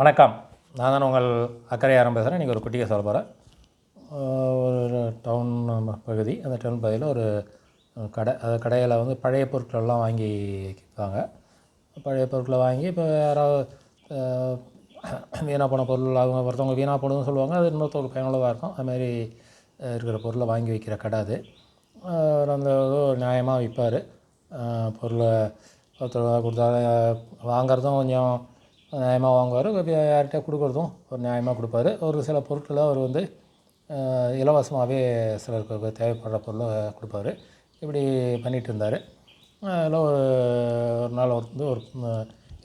வணக்கம். நான் தான் உங்கள் அக்கறை ஆரம் நீங்கள் இன்றைக்கி ஒரு குட்டியை சொல்ல போகிறேன் ஒரு டவுன் பகுதி. அந்த டவுன் பகுதியில் ஒரு கடை அந்த கடையில் வந்து பழைய பொருட்களெல்லாம் வாங்கி விற்பாங்க. பழைய பொருட்களை வாங்கி இப்போ யாராவது வீணாக போன பொருள் அவங்க ஒருத்தவங்க வீணாக போனதுன்னு சொல்லுவாங்க. அது இன்னொருத்தவங்களுக்கு பயனுள்ளதாக இருக்கும். அதுமாரி இருக்கிற பொருளை வாங்கி வைக்கிற கடை அது. அவர் அந்த நியாயமாக விற்பார் பொருளை ஒருத்தர் கொடுத்தா வாங்குறதும் கொஞ்சம் நியாயமாக வாங்குவார். யார்கிட்ட கொடுக்குறதும் ஒரு நியாயமாக கொடுப்பாரு. ஒரு சில பொருட்களை அவர் வந்து இலவசமாகவே சிலருக்கு தேவைப்படுற பொருளை கொடுப்பாரு. இப்படி பண்ணிகிட்டு இருந்தார். அதில் ஒரு ஒரு நாள் வந்து ஒரு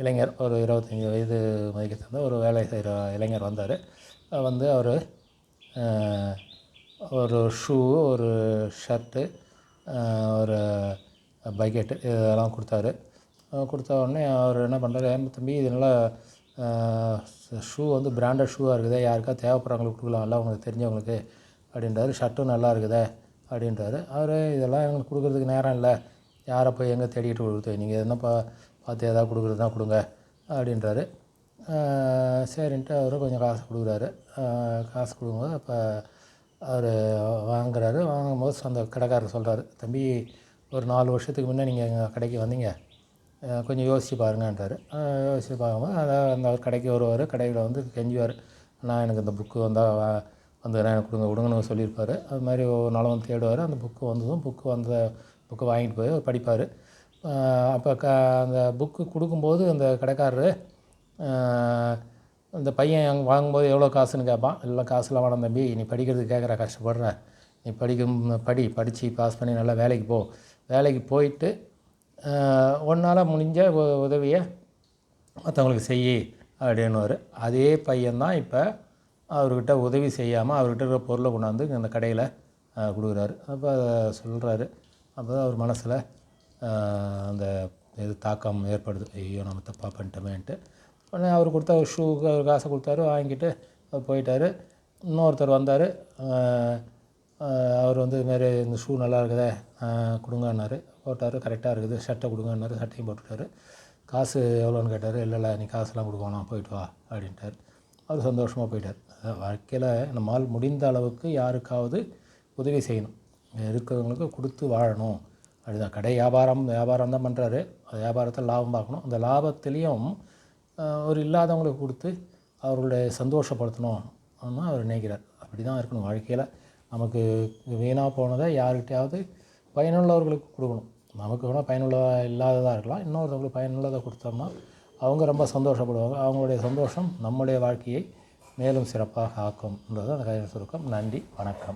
இளைஞர் ஒரு இருபத்தஞ்சி வயது மதிக்க தந்த ஒரு வேலை செய்கிற இளைஞர் வந்தார். வந்து அவர் ஒரு ஷூ ஒரு ஷர்ட்டு ஒரு பக்கெட்டு இதெல்லாம் கொடுத்தாரு. கொடுத்த உடனே அவர் என்ன பண்ணுறாரு ஏன் தம்பி இது நல்லா ஷூ வந்து பிராண்டட் ஷூவாக இருக்குதே. யாருக்கா தேவைப்படுறவங்களுக்கு கொடுக்கலாம்ல உங்களுக்கு தெரிஞ்சவங்களுக்கு. அப்படின்றாரு. ஷர்ட்டும் நல்லா இருக்குதே. அப்படின்றாரு. அவர் இதெல்லாம் எங்களுக்கு கொடுக்குறதுக்கு நேரம் இல்லை. யாரை போய் எங்கே தேடிட்டு கொடுத்து நீங்கள் எதுனா பா பார்த்து எதாவது கொடுக்குறதுனா கொடுங்க. அப்படின்றாரு. சரின்ட்டு அவரும் கொஞ்சம் காசு கொடுக்குறாரு. காசு கொடுக்கும்போது அப்போ அவர் வாங்குறாரு. வாங்கும்போது அந்த கடைக்காரர் சொல்கிறாரு தம்பி ஒரு நாலு வருஷத்துக்கு முன்னே நீங்கள் எங்கள் கடைக்கு வந்தீங்க. கொஞ்சம் யோசித்து பாருங்கன்றார். யோசித்து பார்க்கும்போது அந்த அவர் கடைக்கு வருவார். கடையில் வந்து கெஞ்சுவார். நான் எனக்கு இந்த புக்கு வந்தால் வந்து எனக்கு கொடுங்க கொடுங்கன்னு சொல்லியிருப்பார். அது மாதிரி ஒவ்வொரு நாளும் வந்து தேடுவார். அந்த புக்கு வந்ததும் புக்கு வந்த புக்கை வாங்கிட்டு போய் படிப்பார். அப்போ க அந்த புக்கு கொடுக்கும்போது அந்த கடைக்காரர் அந்த பையன் அங்கே வாங்கும்போது எவ்வளோ காசுன்னு கேட்பான். இல்லை காசுலாம் வேணாம் தம்பி. நீ படிக்கிறதுக்கு கேட்குற கஷ்டப்படுற. நீ படிக்கும் படி படித்து பாஸ் பண்ணி நல்லா வேலைக்கு போ. வேலைக்கு போயிட்டு உன்னால் முடிஞ்ச உ- உதவியை மற்றவங்களுக்கு செய் அப்படின்னுவார். அதே பையன்தான் இப்போ அவர்கிட்ட உதவி செய்யாமல் அவர்கிட்ட இருக்கிற பொருளை கொண்டாந்து அந்த கடையில் கொடுக்குறாரு. அப்போ அதை சொல்கிறாரு அப்போ தான் அவர் மனசில் அந்த இது தாக்கம் ஏற்படுது. ஐயோ நம்ம தப்பாக பண்ணிட்டோமேன்ட்டு. உடனே அவர் கொடுத்த ஒரு ஷூக்கு அவர் காசை கொடுத்தாரு வாங்கிட்டு போயிட்டார். இன்னொருத்தர் வந்தார். அவர் வந்து இதுமாரி இந்த ஷூ நல்லா இருக்குதே கொடுங்கன்னாரு. போட்டார் கரெக்டாக இருக்குது. ஷர்ட்டை கொடுங்கன்னாரு சட்டையும் போட்டுட்டாரு. காசு எவ்வளோன்னு கேட்டார். இல்லை இல்லை நீ காசுலாம் கொடுக்க வேணாம் போயிட்டு வா அப்படின்ட்டார். அவர் சந்தோஷமாக போயிட்டார். அதான் வாழ்க்கையில் நம்மால் முடிந்த அளவுக்கு யாருக்காவது உதவி செய்யணும். இருக்கிறவங்களுக்கு கொடுத்து வாழணும். அப்படிதான் கடை வியாபாரம் வியாபாரம் தான் பண்ணுறாரு அந்த வியாபாரத்தை லாபம் பார்க்கணும். அந்த லாபத்துலேயும் ஒரு இல்லாதவங்களுக்கு கொடுத்து அவர்களுடைய சந்தோஷப்படுத்தணும். அவர் நினைக்கிறார். அப்படி தான் இருக்கணும் வாழ்க்கையில். நமக்கு வீணாக போனதை யார்கிட்டயாவது பயனுள்ளவர்களுக்கு கொடுக்கணும். நமக்கு வேணால் பயனுள்ளதாக இல்லாததாக இருக்கலாம். இன்னொருத்தவங்களுக்கு பயனுள்ளதை கொடுத்தோம்னா அவங்க ரொம்ப சந்தோஷப்படுவாங்க. அவங்களுடைய சந்தோஷம் நம்முடைய வாழ்க்கையை மேலும் சிறப்பாக ஆக்கும்ன்றது அந்த கதை சுருக்கம். நன்றி. வணக்கம்.